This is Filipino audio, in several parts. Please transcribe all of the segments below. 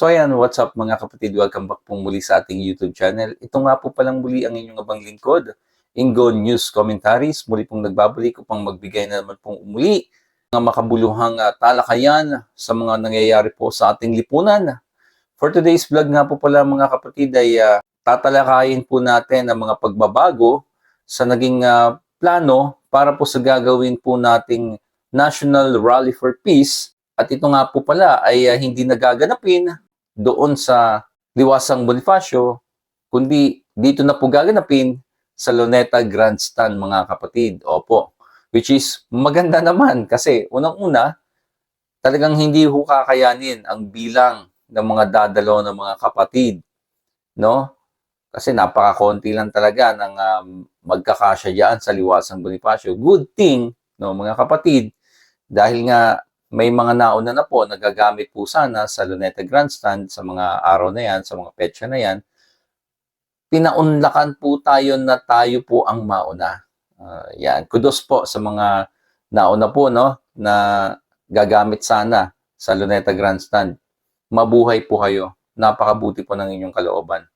So ayan, what's up mga kapatid? Welcome back po muli sa ating YouTube channel. Ito nga po palang muli ang inyong abang lingkod, Ingo News Commentaries. Muli pong nagbabalik upang magbigay na naman pong umuli ng makabuluhang ah, talakayan sa mga nangyayari po sa ating lipunan. For today's vlog nga po pala mga kapatid ay ah, tatalakayin po natin ang mga pagbabago sa naging ah, plano para po sa gagawin po nating National Rally for Peace at ito nga po pala ay ah, hindi nagaganapin doon sa Liwasang Bonifacio, kundi dito na po gaganapin sa Luneta Grandstand mga kapatid. Opo. Which is maganda naman kasi unang-una, talagang hindi ho kakayanin ang bilang ng mga dadalo ng mga kapatid. No? Kasi napakakonti lang talaga ng um, magkakasya sa Liwasang Bonifacio. Good thing, no, mga kapatid, dahil nga may mga nauna na po nagagamit po sana sa Luneta Grandstand sa mga araw na yan, sa mga petsa na yan, pinaunlakan po tayo na tayo po ang mauna. Ah, yan, kudos po sa mga nauna po no na gagamit sana sa Luneta Grandstand. Mabuhay po kayo. Napakabuti po ng inyong kalooban.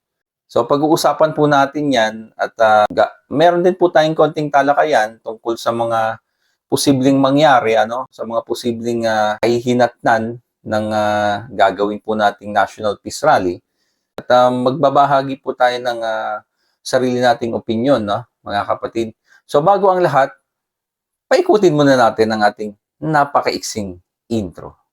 So pag-uusapan po natin 'yan at ga- meron din po tayong konting talakayan tungkol sa mga posibleng mangyari ano sa mga posibleng uh, ng ah, gagawin po nating National Peace Rally. At ah, magbabahagi po tayo ng ah, sarili nating opinion no mga kapatid. So bago ang lahat paikutin muna natin ang ating napakaiksing intro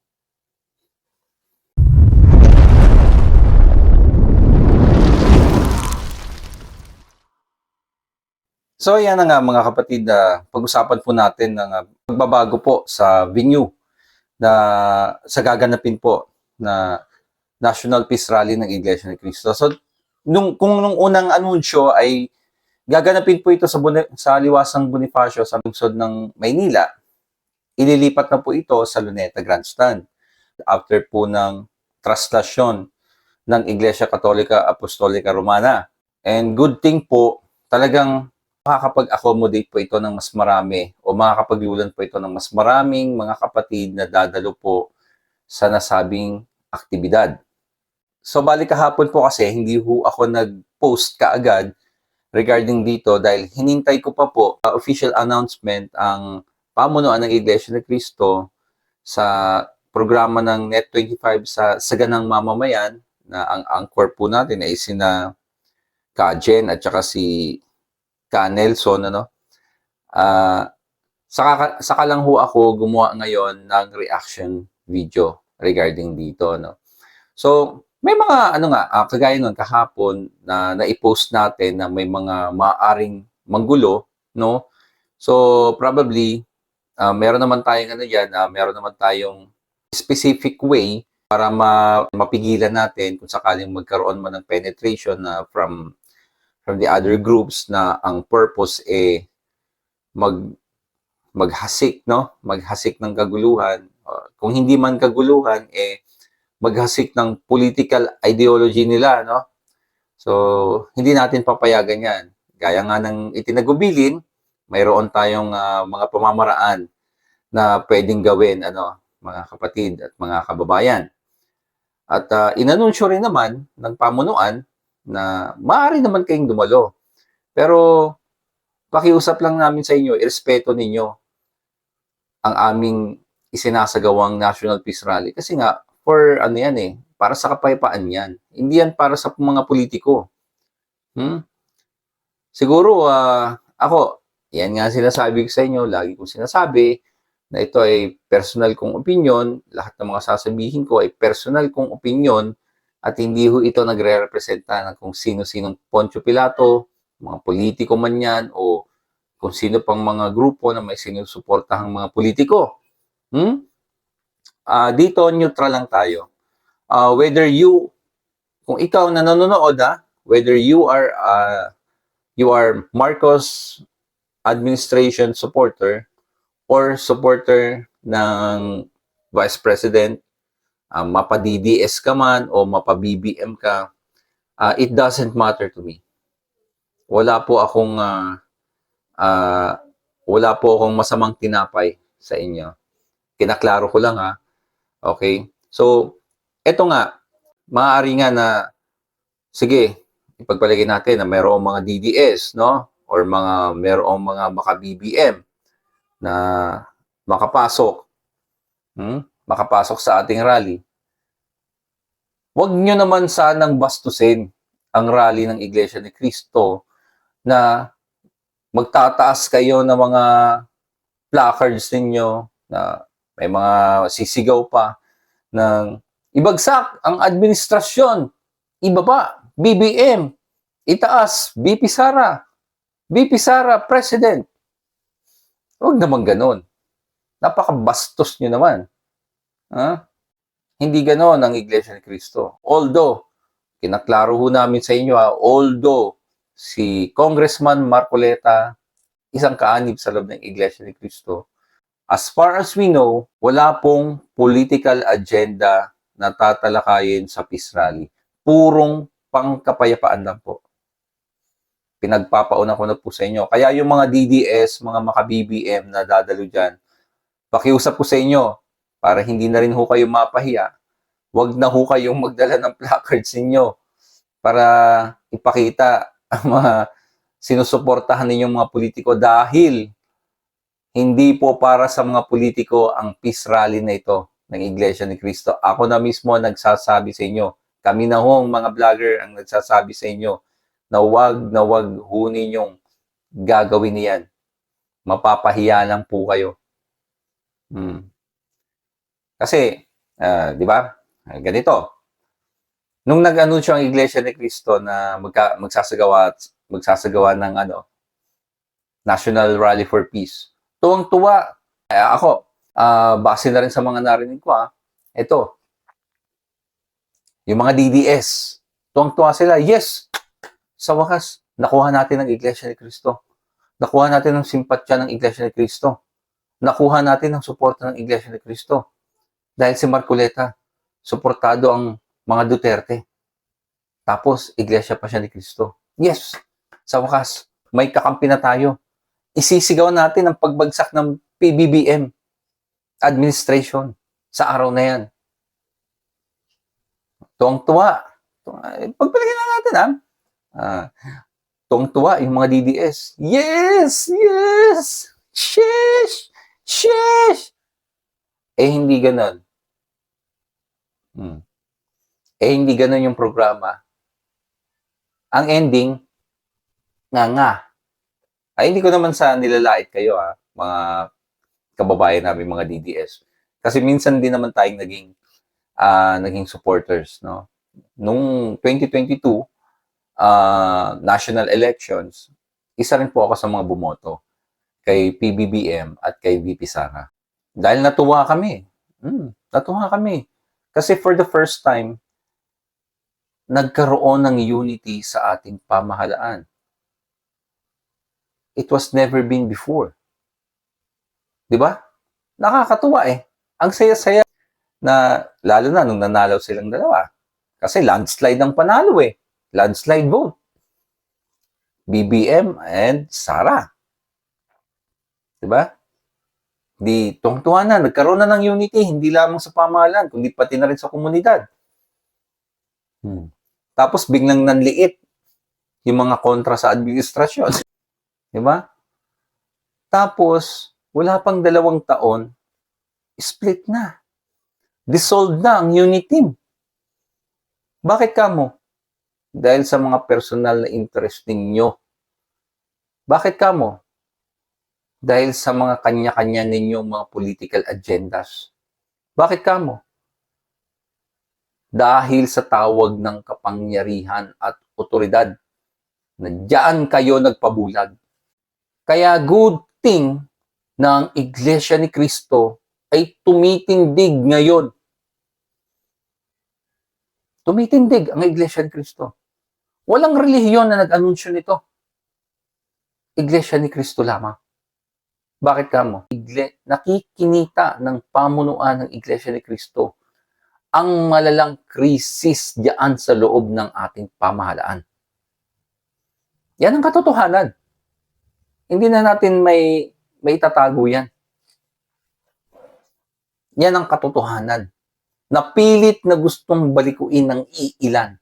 So yan na nga mga kapatid, ah, pag-usapan po natin ng ah, pagbabago po sa venue na sa gaganapin po na National Peace Rally ng Iglesia ni Cristo. So nung kung nung unang anunsyo ay gaganapin po ito sa Boni- sa Liwasang Bonifacio sa lungsod ng Maynila, ililipat na po ito sa Luneta Grandstand after po ng traslasyon ng Iglesia Katolika Apostolika Romana. And good thing po, talagang makakapag-accommodate po ito ng mas marami o makakapaglulan po ito ng mas maraming mga kapatid na dadalo po sa nasabing aktibidad. So balik kahapon po kasi hindi ho ako nag-post kaagad regarding dito dahil hinintay ko pa po uh, official announcement ang pamunuan ng Iglesia ni Cristo sa programa ng Net25 sa Saganang Mamamayan na ang anchor po natin ay sina Ka Jen at saka si ka Nelson ano? Ah saka saka lang ho ako gumawa ngayon ng reaction video regarding dito no so may mga ano nga ah, kagaya nun kahapon na na-post natin na may mga maaring manggulo no? So probably ah, meron naman tayong ano diyan meron naman tayong specific way para ma mapigilan natin kung sakaling magkaroon man ng penetration na from from the other groups na ang purpose eh mag maghasik no? Maghasik ng kaguluhan. Uh, kung hindi man kaguluhan eh maghasik ng political ideology nila no? So hindi natin papayagan yan. Gaya nga ng itinagubilin mayroon tayong ah, mga pamamaraan na pwedeng gawin ano mga kapatid at mga kababayan. At ah, inanunsyo rin naman ng pamunuan na maaari naman kayong dumalo. Pero pakiusap lang namin sa inyo, irespeto ninyo ang aming isinasagawang National Peace Rally. Kasi nga, for ano yan eh, para sa kapayapaan yan. Hindi yan para sa mga politiko. Hmm? Siguro, ah, ako, yan nga sinasabi ko sa inyo, lagi kong sinasabi, na ito ay personal kong opinion, lahat ng mga sasabihin ko ay personal kong opinion, at hindi ho ito nagre-representa ng kung sino-sinong Poncio Pilato, mga politiko man yan, o kung sino pang mga grupo na may sinusuportahang mga politiko. Hmm? Ah, dito, neutral lang tayo. Ah, whether you, kung ikaw na nanonood ah, whether you are, ah, you are Marcos administration supporter or supporter ng Vice President uh, mapa-DDS ka man o mapa-BBM ka, uh, it doesn't matter to me. Wala po akong uh, uh, wala po akong masamang tinapay sa inyo. Kinaklaro ko lang ha. Okay? So, eto nga, maaari nga na, sige, ipagpalagay natin na mayroong mga DDS, no? Or mga, mayroong mga maka-BBM na makapasok, hmm? Makapasok sa ating rally. Huwag nyo naman sanang bastusin ang rally ng Iglesia ni Cristo na magtataas kayo ng mga placards ninyo na may mga sisigaw pa ng ibagsak ang administrasyon, ibaba, BBM, itaas, BP Sara, BP Sara, President. Huwag naman ganun. Napakabastos nyo naman. Ha? Hindi ganon ang Iglesia ni Cristo. Although, kinaklaro ho namin sa inyo ha, although si Congressman Marcoleta, isang kaanib sa loob ng Iglesia ni Cristo, as far as we know, wala pong political agenda na tatalakayin sa peace rally. Purong pangkapayapaan lang po. Pinagpapauna ko na po sa inyo. Kaya yung mga DDS, mga maka-BBM na dadalo dyan, pakiusap ko sa inyo, para hindi na rin ho kayo mapahiya, wag na ho kayong magdala ng placards ninyo para ipakita ang mga sinusuportahan ninyong mga politiko dahil hindi po para sa mga politiko ang peace rally na ito ng Iglesia ni Cristo. Ako na mismo nagsasabi sa inyo, kami na hong mga vlogger ang nagsasabi sa inyo na wag na wag ho ninyong gagawin niyan. Mapapahiya lang po kayo. Hmm. Kasi, ah, di ba? Ganito. Nung nag-anunsyo ang Iglesia ni Cristo na magka, magsasagawa magsasagawa ng ano National Rally for Peace. Tuwang-tuwa. Eh, ako, ah, base na rin sa mga narinig ko, ah, ito, yung mga DDS, tuwang-tuwa sila, yes, sa wakas, nakuha natin ang Iglesia ni Cristo. Nakuha natin ang simpatya ng Iglesia ni Cristo. Nakuha natin ang suporta ng Iglesia ni Cristo. Dahil si Marcoleta, suportado ang mga Duterte. Tapos, Iglesia pa siya ni Cristo. Yes, sa wakas, may kakampi na tayo. Isisigaw natin ang pagbagsak ng PBBM administration sa araw na yan. Tuwang-tuwa. Eh, Pagpalagyan na natin, ha? Ah, tuwang-tuwa yung mga DDS. Yes! Yes! Sheesh! Sheesh! Eh, hindi ganon. Hmm. Eh, hindi ganon yung programa. Ang ending, nga nga. Ay, hindi ko naman sa nilalait kayo, ha, mga kababayan namin, mga DDS. Kasi minsan din naman tayong naging, ah, naging supporters, no? Nung 2022, ah, national elections, isa rin po ako sa mga bumoto kay PBBM at kay VP Sara. Dahil natuwa kami. Hmm, natuwa kami. Kasi for the first time, nagkaroon ng unity sa ating pamahalaan. It was never been before. 'Di ba? Nakakatuwa eh. Ang saya-saya na lalo na nung nanalo silang dalawa. Kasi landslide ang panalo eh. Landslide vote. BBM and Sara. 'Di ba? Di tuwang-tuwa na, nagkaroon na ng unity, hindi lamang sa pamahalaan, kundi pati na rin sa komunidad. Hmm. Tapos biglang nanliit yung mga kontra sa administrasyon. Di ba? Tapos, wala pang dalawang taon, split na. Dissolved na ang unit team. Bakit kamo? Dahil sa mga personal na interest ninyo. Bakit kamo? Dahil sa mga kanya-kanya ninyong mga political agendas. Bakit kamo? Dahil sa tawag ng kapangyarihan at otoridad na diyan kayo nagpabulag. Kaya good thing ang Iglesia ni Cristo ay tumitindig ngayon. Tumitindig ang Iglesia ni Cristo. Walang relihiyon na nag-anunsyo nito. Iglesia ni Cristo lamang. Bakit ka mo? Igle- nakikinita ng pamunuan ng Iglesia ni Cristo ang malalang krisis diyan sa loob ng ating pamahalaan. Yan ang katotohanan. Hindi na natin may may tatago yan. Yan ang katotohanan. na pilit na gustong balikuin ng iilan.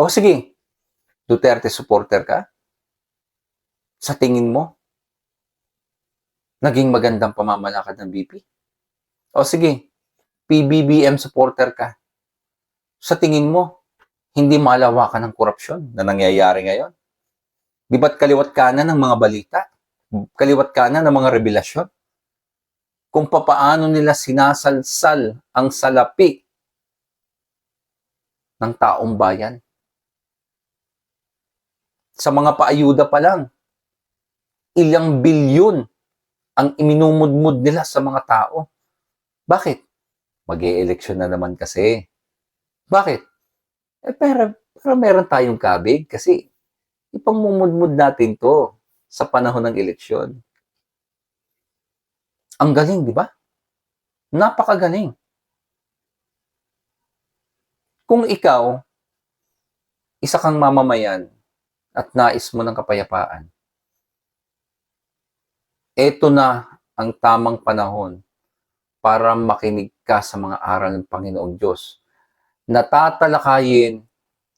O sige, Duterte supporter ka? Sa tingin mo, naging magandang pamamalakad ng BP? O sige, PBBM supporter ka? Sa tingin mo, hindi malawakan ng korupsyon na nangyayari ngayon? Di ba't kaliwat kanan ng mga balita? Kaliwat kanan ng mga revelasyon? Kung papaano nila sinasalsal ang salapi ng taong bayan. Sa mga paayuda pa lang, ilang bilyon ang iminumudmud nila sa mga tao. Bakit? mag eleksyon na naman kasi. Bakit? Eh, pero, pero meron tayong kabig kasi ipamumudmud natin to sa panahon ng eleksyon. Ang galing, di ba? Napakagaling. Kung ikaw, isa kang mamamayan at nais mo ng kapayapaan, ito na ang tamang panahon para makinig ka sa mga aral ng Panginoong Diyos na tatalakayin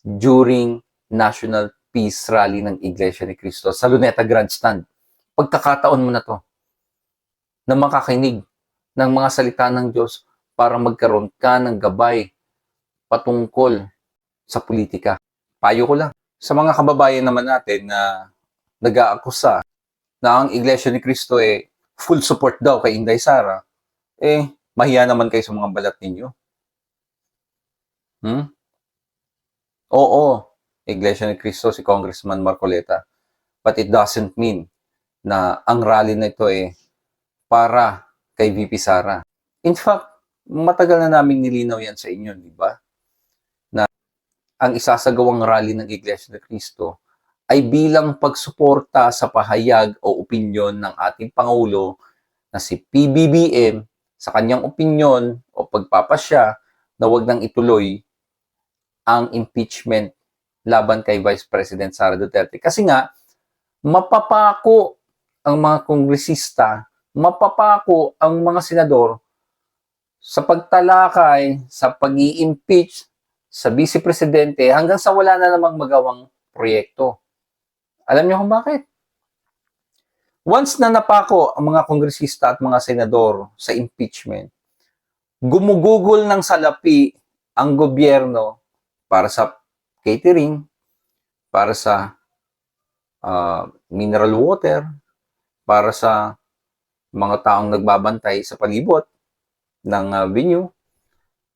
during National Peace Rally ng Iglesia ni Cristo sa Luneta Grandstand. Pagkakataon mo na to na makakinig ng mga salita ng Diyos para magkaroon ka ng gabay patungkol sa politika. Payo ko lang. Sa mga kababayan naman natin na nag-aakusa na ang Iglesia ni Cristo eh full support daw kay Inday Sara, eh mahiya naman kayo sa mga balat ninyo. Hmm? Oo, Iglesia ni Cristo si Congressman Marcoleta. But it doesn't mean na ang rally na ito eh para kay VP Sara. In fact, matagal na namin nilinaw yan sa inyo, di ba? Na ang isasagawang rally ng Iglesia ni Cristo ay bilang pagsuporta sa pahayag o opinyon ng ating Pangulo na si PBBM sa kanyang opinyon o pagpapasya na wag nang ituloy ang impeachment laban kay Vice President Sara Duterte. Kasi nga, mapapako ang mga kongresista mapapako ang mga senador sa pagtalakay, sa pag impeach sa vice presidente hanggang sa wala na namang magawang proyekto. Alam niyo kung bakit? Once na napako ang mga kongresista at mga senador sa impeachment, gumugugol ng salapi ang gobyerno para sa catering, para sa uh, mineral water, para sa mga taong nagbabantay sa palibot ng uh, venue,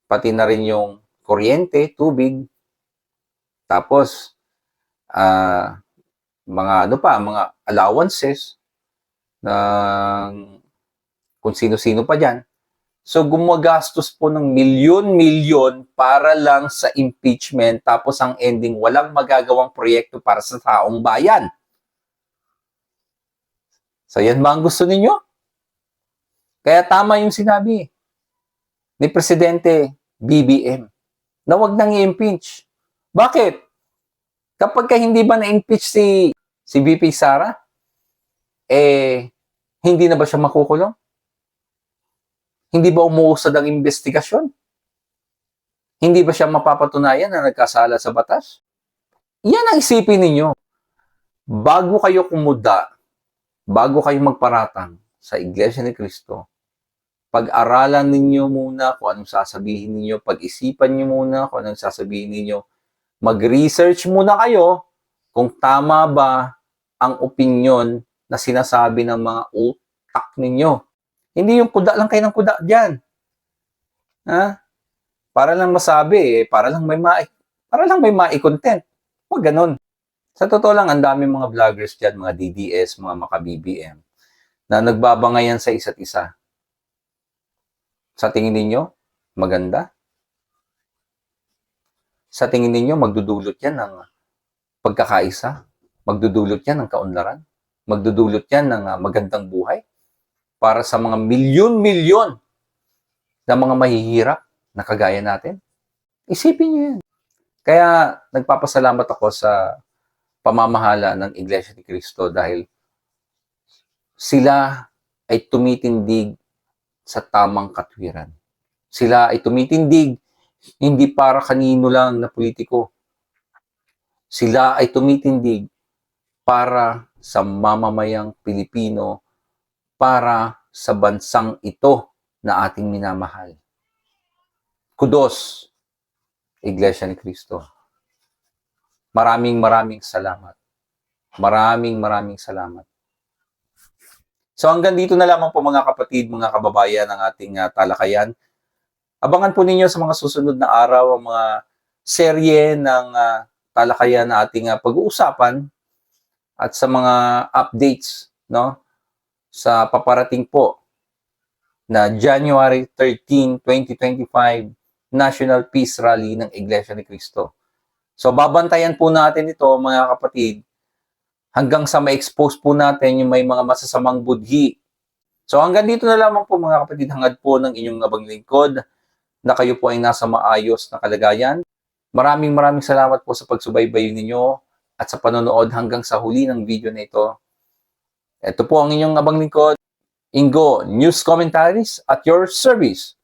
pati na rin yung kuryente, tubig, tapos uh, mga ano pa, mga allowances ng kung sino-sino pa dyan. So gumagastos po ng milyon-milyon para lang sa impeachment tapos ang ending walang magagawang proyekto para sa taong bayan. So yan ba ang gusto ninyo? Kaya tama yung sinabi ni Presidente BBM na wag nang i-impeach. Bakit? Kapag ka hindi ba na-impeach si, si VP Sara, eh, hindi na ba siya makukulong? Hindi ba umuusad ang investigasyon? Hindi ba siya mapapatunayan na nagkasala sa batas? Yan ang isipin ninyo. Bago kayo kumuda, bago kayo magparatang sa Iglesia ni Cristo, pag-aralan ninyo muna kung anong sasabihin ninyo, pag-isipan niyo muna kung anong sasabihin ninyo, mag-research muna kayo kung tama ba ang opinion na sinasabi ng mga utak ninyo. Hindi yung kuda lang kayo ng kuda diyan. Ha? Para lang masabi, eh, para lang may ma para lang may mai-content. Huwag ganun. Sa totoo lang, ang dami mga vloggers diyan, mga DDS, mga maka-BBM, na nagbabangayan sa isa't isa sa tingin ninyo, maganda? Sa tingin ninyo, magdudulot yan ng pagkakaisa? Magdudulot yan ng kaunlaran? Magdudulot yan ng uh, magandang buhay? Para sa mga milyon-milyon na mga mahihirap na kagaya natin? Isipin niyo yan. Kaya nagpapasalamat ako sa pamamahala ng Iglesia ni Cristo dahil sila ay tumitindig sa tamang katwiran. Sila ay tumitindig hindi para kanino lang na politiko. Sila ay tumitindig para sa mamamayang Pilipino, para sa bansang ito na ating minamahal. Kudos, Iglesia ni Cristo. Maraming maraming salamat. Maraming maraming salamat. So hanggang dito na lamang po mga kapatid, mga kababayan ang ating ah, talakayan. Abangan po ninyo sa mga susunod na araw ang mga serye ng ah, talakayan na ating ah, pag-uusapan at sa mga updates no sa paparating po na January 13, 2025 National Peace Rally ng Iglesia ni Cristo. So babantayan po natin ito mga kapatid hanggang sa ma-expose po natin yung may mga masasamang budhi. So hanggang dito na lamang po mga kapatid, hangad po ng inyong abang lingkod na kayo po ay nasa maayos na kalagayan. Maraming maraming salamat po sa pagsubaybay ninyo at sa panonood hanggang sa huli ng video na ito. Ito po ang inyong abang lingkod, Ingo News Commentaries at your service.